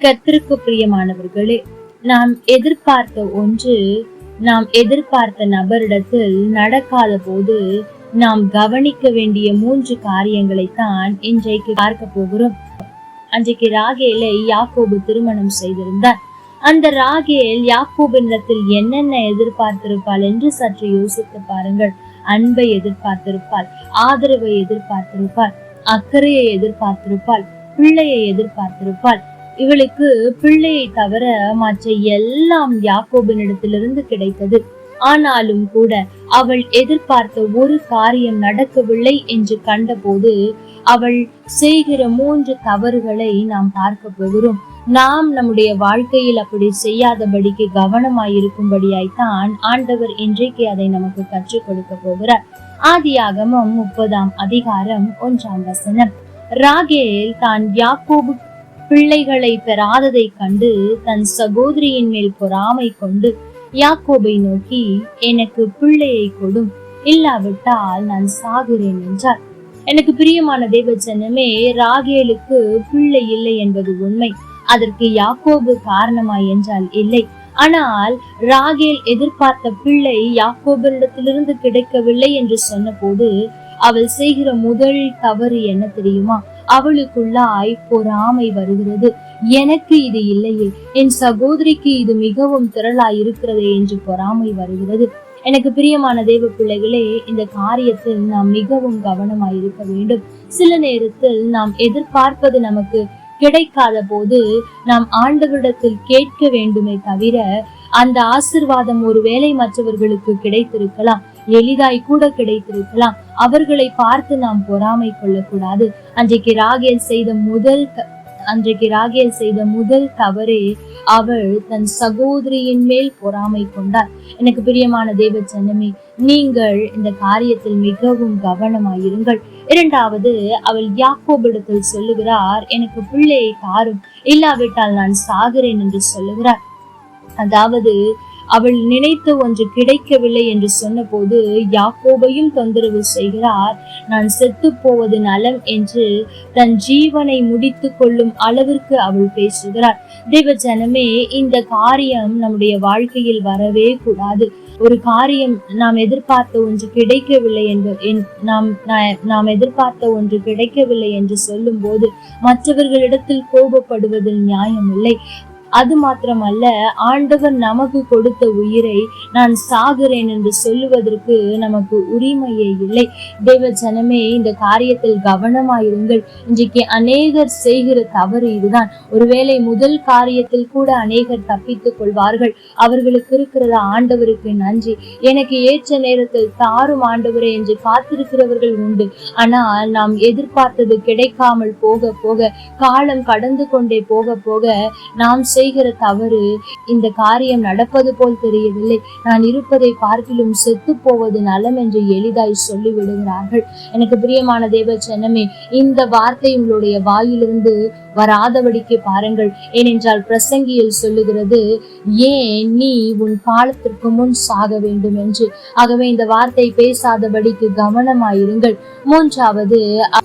கத்திற்கு பிரியமானவர்களே நாம் எதிர்பார்த்த ஒன்று நாம் எதிர்பார்த்த நபரிடத்தில் நடக்காத போது நாம் கவனிக்க வேண்டிய மூன்று காரியங்களை தான் இன்றைக்கு பார்க்க போகிறோம். அன்றைக்கு ராகேலை யாக்கோபு திருமணம் செய்திருந்தார். அந்த ராகேல் யாக்கோபினிடத்தில் என்னென்ன எதிர்பார்த்திருப்பாள் என்று சற்று யோசித்து பாருங்கள். அன்பை எதிர்பார்த்திருப்பாள் ஆதரவை எதிர்பார்த்திருப்பாள் அக்கறையை எதிர்பார்த்திருப்பாள் பிள்ளையை எதிர்பார்த்திருப்பாள் இவளுக்கு பிள்ளையை தவிர மற்ற எல்லாம் யாக்கோபினிடத்திலிருந்து கிடைத்தது. ஆனாலும் கூட அவள் எதிர்பார்த்த ஒரு காரியம் நடக்கவில்லை என்று கண்டபோது அவள் செய்கிற மூன்று தவறுகளை நாம் பார்க்க போகிறோம். நாம் நம்முடைய வாழ்க்கையில் அப்படி செய்யாதபடிக்கு கவனமாயிருக்கும்படியாய்த்தான் ஆண்டவர் இன்றைக்கு அதை நமக்கு கற்றுக் கொடுக்க போகிறார். ஆதியாகமம் முப்பதாம் அதிகாரம் ஒன்றாம் வசனம். ராகேல் தான் யாக்கோபு பிள்ளைகளை பெறாததை கண்டு தன் சகோதரியின் மேல் பொறாமை கொண்டு யாக்கோபை நோக்கி எனக்கு பிள்ளையை கொடும். இல்லாவிட்டால் நான் சாகிறேன் என்றார். எனக்கு பிரியமான தேவச்சனமே ராகேலுக்கு பிள்ளை இல்லை என்பது உண்மை. அதற்கு யாக்கோபு காரணமா என்றால் இல்லை. ஆனால் ராகேல் எதிர்பார்த்த பிள்ளை யாக்கோபரிடத்திலிருந்து கிடைக்கவில்லை என்று சொன்னபோது அவள் செய்கிற முதல் தவறு என்ன தெரியுமா? அவளுக்குள்ளாய் பொறாமை வருகிறது. எனக்கு இது இல்லையே. என் சகோதரிக்கு இது மிகவும் திரளாய் இருக்கிறதே என்று பொறாமை வருகிறது. எனக்கு பிரியமான தெய்வ பிள்ளைகளே இந்த காரியத்தில் நாம் மிகவும் கவனமாய் இருக்க வேண்டும். சில நேரத்தில் நாம் எதிர்பார்ப்பது நமக்கு கிடைக்காத போது நாம் ஆண்டவரிடத்தில் கேட்க வேண்டுமே தவிர அந்த ஆசிர்வாதம் ஒருவேளை மற்றவர்களுக்கு கிடைத்திருக்கலாம். எளிதாய் கூட கிடைத்திருக்கலாம். அவர்களை பார்த்து நாம் பொறாமை கொள்ளக்கூடாது. அன்றைக்கு ராகேல் செய்த முதல் க- அன்றைக்கு ராகேல் செய்த முதல் தவறே அவள் தன் சகோதரியின் மேல் பொறாமை கொண்டார் எனக்கு பிரியமான தேவ ஜனமே நீங்கள் இந்த காரியத்தில் மிகவும் கவனமாயிருங்கள். இரண்டாவது அவள் யாக்கோபிடத்தில் சொல்லுகிறார் எனக்கு பிள்ளையை தாரும் இல்லாவிட்டால் நான் சாகிறேன் என்று சொல்லுகிறார். அதாவது அவள் நினைத்த ஒன்று கிடைக்கவில்லை என்று சொன்னபோது யாக்கோபையும் தொந்தரவு செய்கிறார். நான் செத்து போவது நலம் என்று தன் ஜீவனை முடித்து கொள்ளும் அளவிற்கு அவள் பேசுகிறார் தேவ ஜனமே இந்த காரியம் நம்முடைய வாழ்க்கையில் வரவே கூடாது. ஒரு காரியம் நாம் எதிர்பார்த்த ஒன்று கிடைக்கவில்லை என்று என்- நாம் நாம் எதிர்பார்த்த ஒன்று கிடைக்கவில்லை என்று சொல்லும்போது மற்றவர்களிடத்தில் கோபப்படுவதில் நியாயமில்லை. அது மாத்திரமல்ல ஆண்டவர் நமக்கு கொடுத்த உயிரை நான் சாகிறேன் என்று சொல்லுவதற்கு நமக்கு உரிமையே இல்லை. தேவ ஜனமே இந்த காரியத்தில் கவனமாயிருங்கள். இன்றைக்கு அநேகர் செய்கிற தவறு இதுதான். ஒருவேளை முதல் காரியத்தில் கூட அநேகர் தப்பித்துக் கொள்வார்கள். அவர்களுக்கு இருக்கிறத ஆண்டவருக்கு நன்றி. எனக்கு ஏற்ற நேரத்தில் தாரும் ஆண்டவரே என்று காத்திருக்கிறவர்கள் உண்டு. ஆனால் நாம் எதிர்பார்த்தது கிடைக்காமல் போக போக காலம் கடந்து கொண்டே போக போக நாம் செய்கிற தவறு இந்த காரியம் நடப்பது போல் தெரியவில்லை. நான் இருப்பதை பார்க்கிலும் செத்து போவது நலம் என்று எளிதாய் சொல்லி விடுகிறார்கள். எனக்கு பிரியமான தேவ ஜனமே இந்த வார்த்தை உங்களுடைய வாயிலிருந்து வராதபடிக்கு பாருங்கள். ஏனென்றால் பிரசங்கியில் சொல்லுகிறது ஏன் நீ உன் காலத்திற்கு முன் சாக வேண்டும் என்று? ஆகவே இந்த வார்த்தை பேசாதபடிக்கு கவனமாயிருங்கள். மூன்றாவது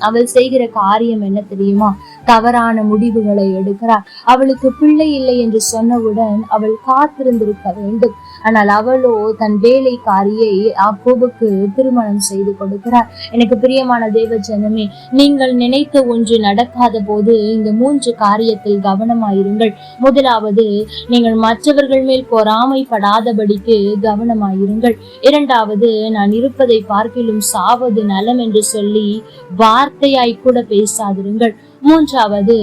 அவள் செய்கிற காரியம் என்ன தெரியுமா? தவறான முடிவுகளை எடுக்கிறார் அவளுக்கு பிள்ளை இல்லை என்று சொன்னவுடன் அவள் காத்திருந்திருக்க வேண்டும். ஆனால் அவளோ தன் வேலைக்காரியை யாக்கோபுக்கு திருமணம் செய்து கொடுக்கிறார். எனக்கு பிரியமான தேவ ஜனமே நீங்கள் நினைத்த ஒன்று நடக்காத போது இந்த மூன்று காரியத்தில் கவனமாயிருங்கள். முதலாவது நீங்கள் மற்றவர்கள் மேல் பொறாமைப்படாதபடிக்கு கவனமாயிருங்கள். இரண்டாவது நான் இருப்பதை பார்க்கிலும் சாவது நலம் என்று சொல்லி வார்த்தையாய் கூட பேசாதிருங்கள். மூன்றாவது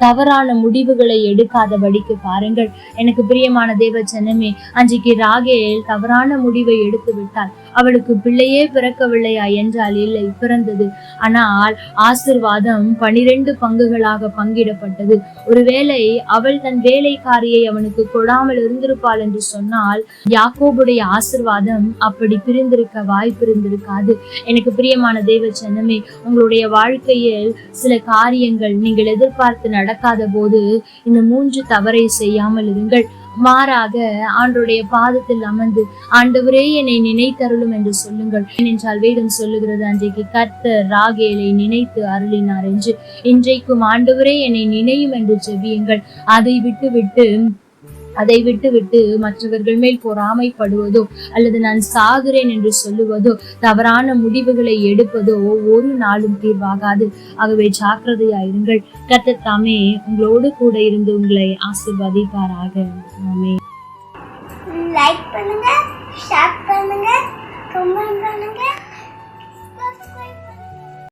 தவறான முடிவுகளை எடுக்காதபடிக்கு பாருங்கள். எனக்கு பிரியமான தேவ ஜனமே அன்றைக்கு ராகேல் தவறான முடிவை எடுத்து விட்டாள் அவளுக்கு பிள்ளையே பிறக்கவில்லையா என்றால் இல்லை பிறந்தது. ஆனால் ஆசிர்வாதம் பனிரெண்டு பங்குகளாக பங்கிடப்பட்டது. ஒருவேளை அவள் தன் வேலைக்காரியை அவனுக்கு கொடாமல் இருந்திருப்பாள் என்று சொன்னால் யாக்கோபுடைய ஆசிர்வாதம் அப்படி பிரிந்திருக்க வாய்ப்பு இருந்திருக்காது எனக்கு பிரியமான தெய்வ சன்னமே உங்களுடைய வாழ்க்கையில் சில காரியங்கள் நீங்கள் எதிர்பார்த்து நடக்காத போது இந்த மூன்று தவறை செய்யாமல் இருங்கள். மாறாக ஆண்டருடைய பாதத்தில் அமர்ந்து ஆண்டவரே என்னை நினைத்தருளும் என்று சொல்லுங்கள். ஏனென்றால் வேதம் சொல்லுகிறது அன்றைக்கு கர்த்தர் ராகேலை நினைத்து அருளினார் என்று. இன்றைக்கும் ஆண்டவரே என்னை நினையும் என்று செவியுங்கள் அதை விட்டு விட்டு அதை விட்டு விட்டு மற்றவர்கள் மேல் பொறாமைப்படுவதோ அல்லது நான் சாகுறேன் என்று சொல்லுவதோ தவறான முடிவுகளை எடுப்பதோ ஒரு நாளும் தீர்வாகாது. ஆகவே ஜாக்கிரதையாயிருங்கள் கர்த்தர் தாமே உங்களோடு கூட இருந்து உங்களை ஆசிர்வதிப்பாராக. லைக் பண்ணுங்க ஷேர் பண்ணுங்க கமெண்ட்